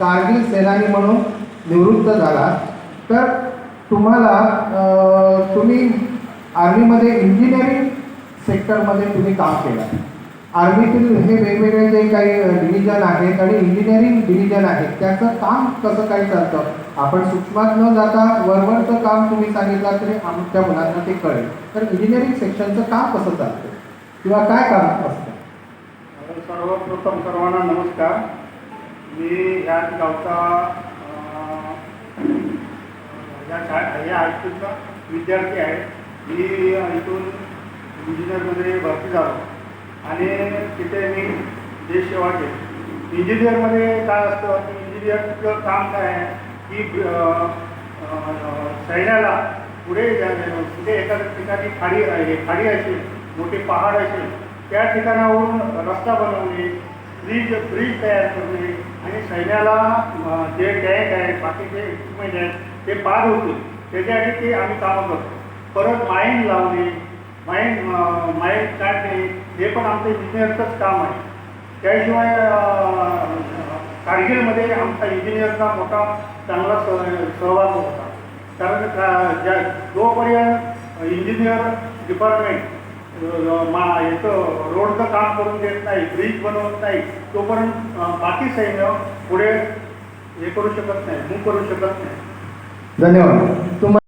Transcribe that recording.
कारगिल सेनानी म्हणून निवृत्त झाला. तर तुम्हाला तुम्ही आर्मीमध्ये इंजिनिअरिंग सेक्टरमध्ये तुम्ही काम केलं. आर्मीतील हे वेगवेगळे जे काही डिव्हिजन आहेत आणि इंजिनिअरिंग डिव्हिजन आहेत त्याचं काम कसं काय चालतं? आपण सूक्ष्मात न जाता वरवरचं काम तुम्ही सांगितलं तरी आमच्या मुलांना ते कळेल. तर इंजिनिअरिंग सेक्शनचं काम कसं चालतं? किंवा काय काम असतं? सर्वप्रथम सर्वांना नमस्कार. मी ह्या गावचा या शा या हायस्कूलचा विद्यार्थी आहे. मी इथून इंजिनियरमध्ये भरती झालो. आणि तिथे मी देश सेवा केली. इंजिनियरमध्ये काय असतं की इंजिनियरचं काम काय आहे? की सैन्याला पुढे कुठे एखाद्या ठिकाणी खाडी आहे खाडी असेल मोठे पहाड असेल त्या ठिकाणावरून रस्ता बनवणे ब्रिज ब्रिज तयार करणे सैन्याला जे टँक आहे बाकीचे इक्विपमेंट आहेत ते पार होतील. त्याच्यासाठी ते आम्ही कामं करतो. परत माईन लावणे माईन माईन काढणे हे पण आमचं इंजिनियरचंच काम आहे. त्याशिवाय कारगिलमध्ये आमचा इंजिनियरचा मोठा चांगला सह सहभाग होता. कारण ज्या जोपर्यंत इंजिनियर डिपार्टमेंट मा याचं रोडचं काम करून देत नाही ब्रिज बनवत नाही. तोपर्यंत बाकी सैन्य पुढे हे करू शकत नाही मूव करू शकत नाही. धन्यवाद. तुम्हाला